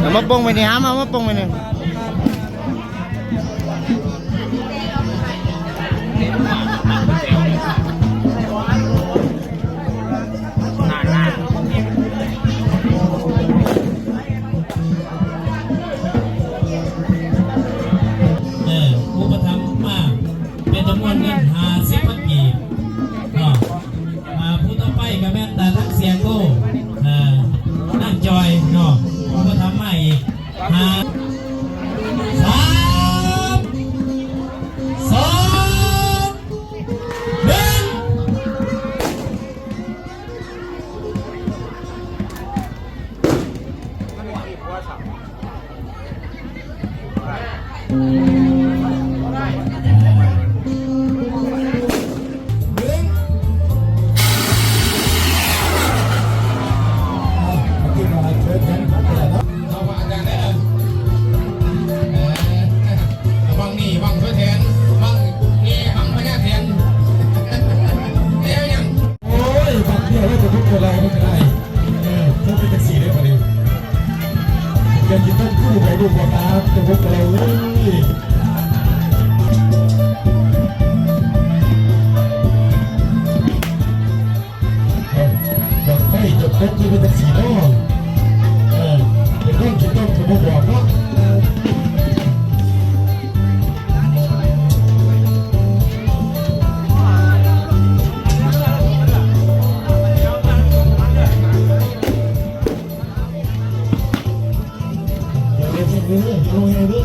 เามาปงไปนี่ฮะมามาปงไปนี่ 嗯。 เป็นที่เป็นสีโน่เออเป็นคนที่ต้องถูกบอกเนาะเดี๋ยวเราจะดูเรื่องเราจะดู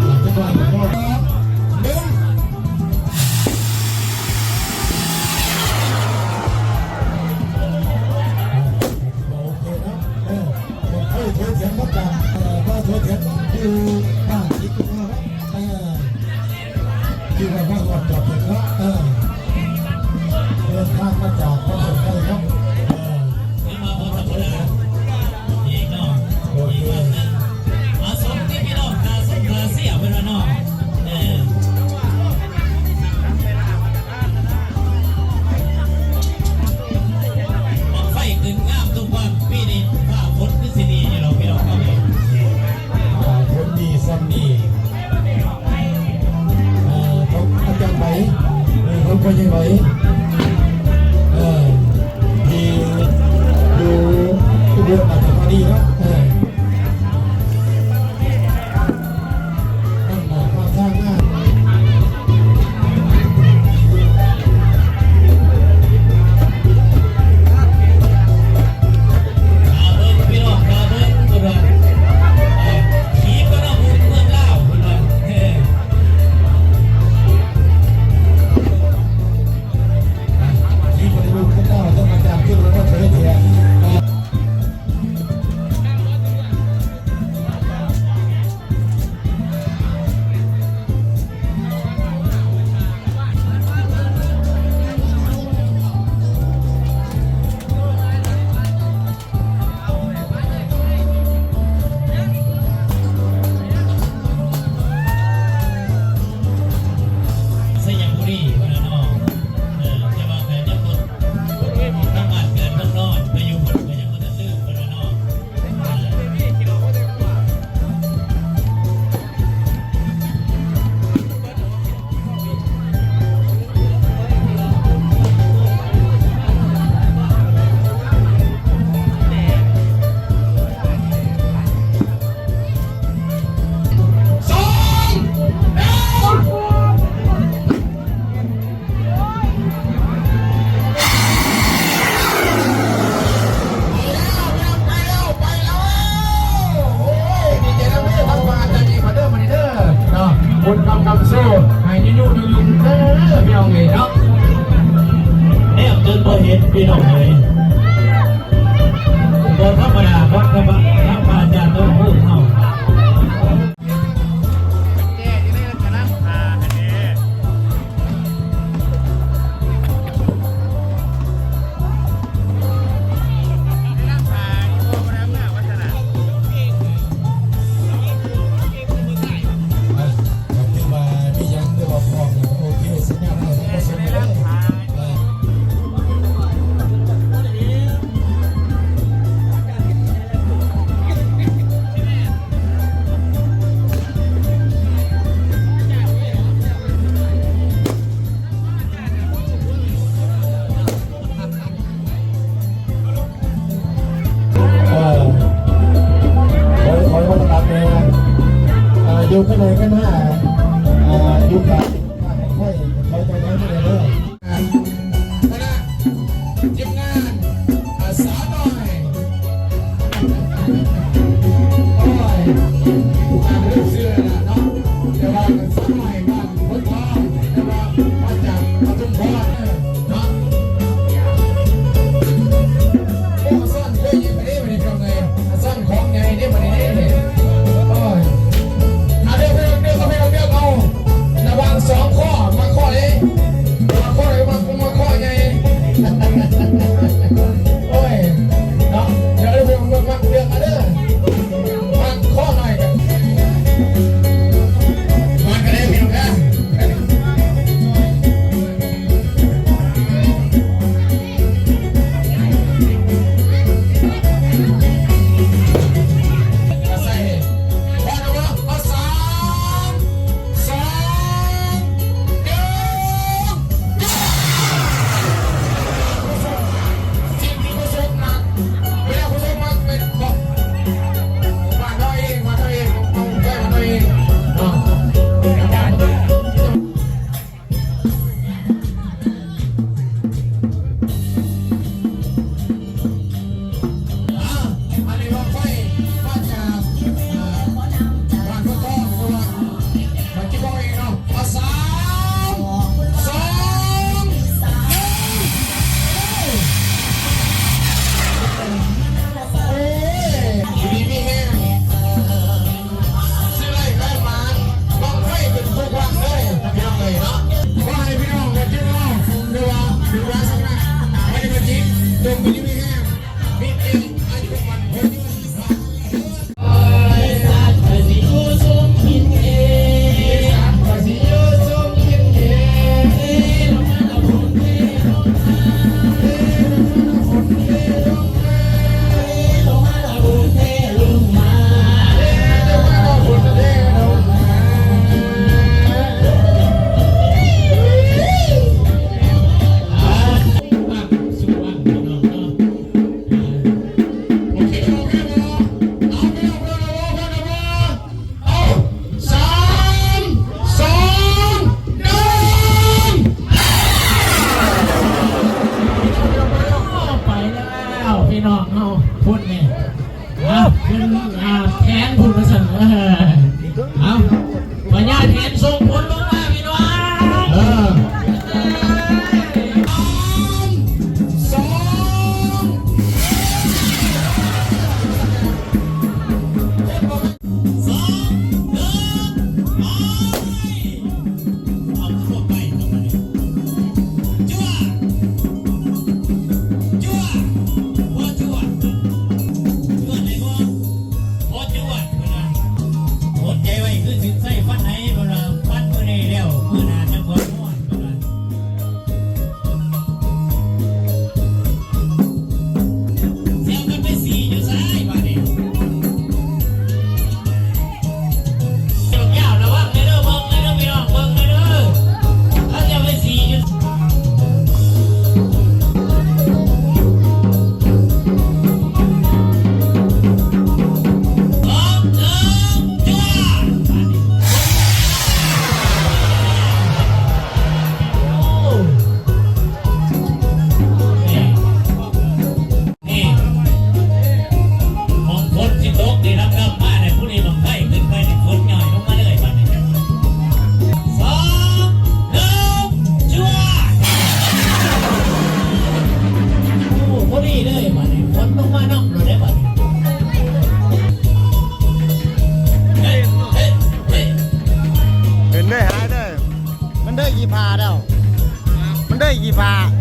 เรื่องจะก่อนก่อน จับจับเสร็จละเดูข้างในข้างหน้าอ่ายุคให้าค่อยคอยตน้นไม่ได้เลยกคณะทีมงานอาสาหน่อย องเอาพูดเนี่ยเอาเป็นแทนผู้ประสานเอาปัญญาแทนทรงผลลง อีก